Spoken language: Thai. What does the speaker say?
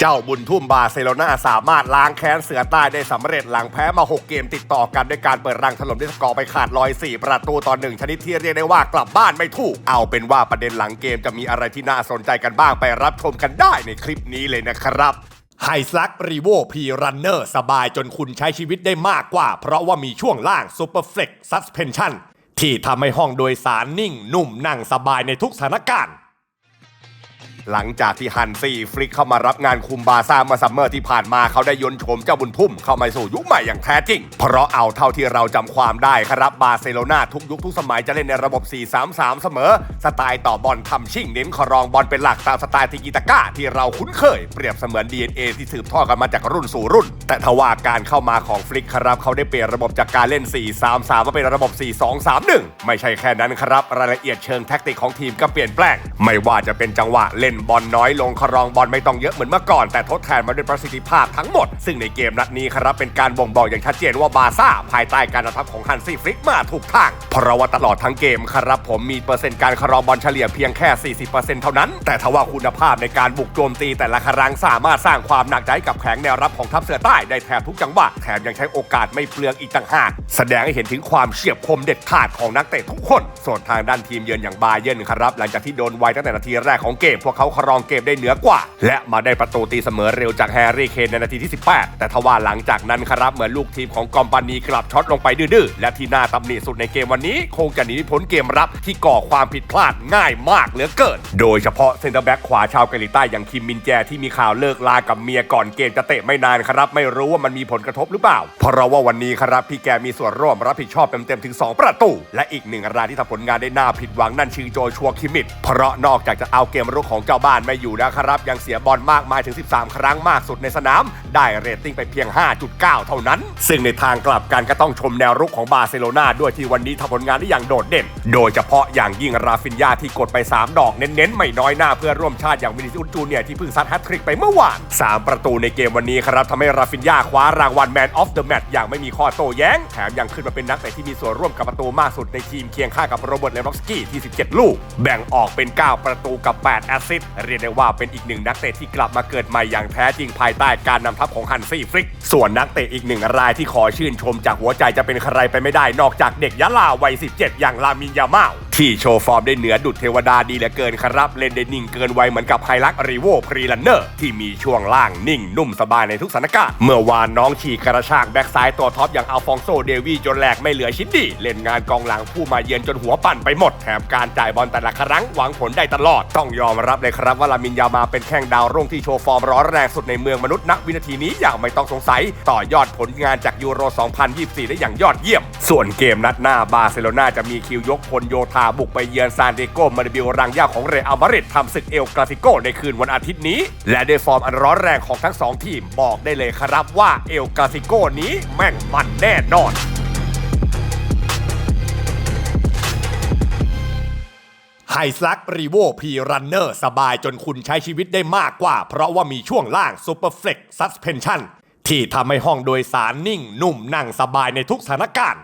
เจ้าบุญทุ่มบาร์เซโลนาสามารถล้างแค้นเสือใต้ได้สำเร็จหลังแพ้มา 6 เกมติดต่อกันด้วยการเปิดรังถล่มด้วยสกอร์ไปขาดลอย 4 ประตูต่อหนึ่งชนิดที่เรียกได้ว่ากลับบ้านไม่ถูก เอาเป็นว่าประเด็นหลังเกมจะมีอะไรที่น่าสนใจกันบ้างไปรับชมกันได้ในคลิปนี้เลยนะครับไฮสักรีโวพีรันเนอร์สบายจนคุณใช้ชีวิตได้มากกว่า เพราะว่ามีช่วงล่าง Super Flex Suspension ที่ทำให้ห้องโดยสารนิ่งนุ่มนั่งสบายในทุกสถานการณ์ หลังจากที่ฮันซี่ฟลิกเข้ามารับงานคุมบาซ่าเมื่อซัมเมอร์ที่ผ่านมาเขาได้ยนโฉมเจ้าบุญทุ่มเข้ามาสู่ยุคใหม่อย่างแท้จริง เพราะเอาเท่าที่เราจำความได้ครับบาร์เซโลนาทุกยุคทุกสมัยจะเล่นในระบบ 4-3-3 เสมอ สไตล์ต่อบอลทำชิ่งเน้นครองบอลเป็นหลักตามสไตล์ติกิตาก้าที่เราคุ้นเคย เปรียบเสมือน DNA ที่สืบทอดกันมาจากรุ่นสู่รุ่น แต่ทว่าการเข้ามาของฟลิกครับเขาได้เปลี่ยนระบบจากการเล่น 4-3-3 มาเป็นระบบ 4-2-3-1 ไม่ใช่แค่นั้นครับรายละเอียดเชิงแท็กติกของทีมก็เปลี่ยนแปลง ไม่ว่าจะเป็นจังหวะเล่นบอลน้อยลงครองบอลไม่ต้องเยอะเหมือนเมื่อก่อน แต่ทดแทนมาด้วยประสิทธิภาพทั้งหมด ซึ่งในเกมนัดนี้ครับเป็นการบ่งบอกอย่างชัดเจนว่าบาซ่าภายใต้การนำทัพของฮันซี่ฟลิกมาถูกทาง เพราะว่าตลอดทั้งเกมครับผมมีเปอร์เซ็นต์การครองบอลเฉลี่ยเพียงแค่ 40%เท่านั้น แต่ทว่าคุณภาพในการบุกโจมตีแต่ละครั้งสามารถสร้างความหนักใจให้กับแผงแนวรับของทัพเสือใต้ได้แทบทุกจังหวะแถมยังใช้โอกาสไม่เปลืองอีกต่างหากแสดงให้เห็นถึงความเฉียบคมเด็ดขาดของนักเตะทุกคน ส่วนทางด้านทีมเยือนอย่างบาเยนครับหลังจากที่โดนไวตั้งแต่นาทีแรกของเกมพวกเขาาครองเกมได้เหนือกว่า และมาได้ประตูตีเสมอเร็วจากแฮร์รี่เคนในนาทีที่ 18 แต่ทว่าหลังจากนั้นครับเหมือนลูกทีมของกอมปานีกลับช็อตลงไปดื้อๆและที่น่าตำหนิสุดในเกมวันนี้ คงจะหนีพ้นเกมรับที่ก่อความผิดพลาดง่ายมากเหลือเกิน โดยเฉพาะเซนเตอร์แบ็กขวาชาวเกาหลีใต้อย่างคิมมินแจที่มีข่าวเลิกลากับเมียก่อนเกมจะเตะไม่นานครับไม่รู้ว่ามันมีผลกระทบหรือเปล่า เพราะว่าวันนี้ครับพี่แกมีส่วนร่วมรับผิดชอบเต็มๆถึง 2 ประตู และอีกหนึ่งรายที่ทำผลงานได้น่าผิดหวังนั่นชื่อโจชัวคิมมิดเพราะนอกจากจะเอาเกมรุกของเจ้าบ้านไม่อยู่แล้วครับยังเสียบอลมากมายถึง 13 ครั้งมากสุดในสนาม ได้เรตติ้งไปเพียง 5.9 เท่านั้น ซึ่งในทางกลับกันก็ต้องชมแนวรุกของบาร์เซโลนาด้วยที่วันนี้ทำผลงานได้อย่างโดดเด่น โดยเฉพาะอย่างยิ่งราฟินยาที่กดไป 3 ดอกเน้นๆ ไม่น้อยหน้าเพื่อร่วมชาติอย่างวินิซิอุสจูเนียที่เพิ่งซัดแฮตทริกไปเมื่อวาน 3 ประตูในเกมวันนี้ครับทำให้ราฟินยาคว้ารางวัลแมนออฟเดอะแมตช์อย่างไม่มีข้อโต้แย้ง แถมยังขึ้นมาเป็นนักเตะที่มีส่วนร่วมกับประตูมากสุดในทีมเคียงข้างกับโรเบิร์ตเลวานดอฟสกี้ที่ 17 ลูก แบ่งออกเป็น 9 ประตูกับ 8 แอสซิสเรียกได้ว่าเป็นอีกหนึ่งนักเตะที่กลับมาเกิดใหม่อย่างแท้จริงภายใต้การนำทัพของฮันซี่ฟลิก ส่วนนักเตะอีกหนึ่งรายที่ขอชื่นชมจากหัวใจจะเป็นใครไปไม่ได้นอกจากเด็กยะลาวัย 17 อย่างลามินยามา ที่โชว์ฟอร์มได้เหนือดุดเทวดาดีเหลือเกินครับเล่นได้นิ่งเกินวัยเหมือนกับไฮลักรีโวพรีลันเนอร์ที่มีช่วงล่างนิ่งนุ่มสบายในทุกสถานการณ์เมื่อวานน้องฉีกระชากแบ็กซ้ายตัวท็อปอย่างอัลฟองโซเดวีจนแหลกไม่เหลือชิ้นดี เล่นงานกองหลังผู้มาเยือนจนหัวปั่นไปหมดแถมการจ่ายบอลแต่ละครั้งหวังผลได้ตลอด ต้องยอมรับเลยครับว่าลามินยามาเป็นแข้งดาวรุ่งที่โชว์ฟอร์มร้อนแรงสุดในเมืองมนุษย์ณวินาทีนี้อย่างไม่ต้องสงสัย ต่อยอดผลงานจากยูโร 2024 ได้อย่างยอดเยี่ยม ส่วนเกมนัดหน้าบาร์เซโลนาจะมีคิวยกพลโยธาบุกไปเยือนซานเดโกมาริบิลรังย่าของเรอัลมาริดทำศึกเอลกาฟิโกในคืนวันอาทิตย์นี้ และด้วยฟอร์มอันร้อนแรงของทั้งสองทีมบอกได้เลยครับว่าเอลกาฟิโกนี้แม่งมันแน่นอนไฮสลักรีโวพีรันเนอร์สบายจนคุณใช้ชีวิตได้มากกว่า เพราะว่ามีช่วงล่าง Super Flex Suspension ที่ทำให้ห้องโดยสารนิ่งนุ่มนั่งสบายในทุกสถานการณ์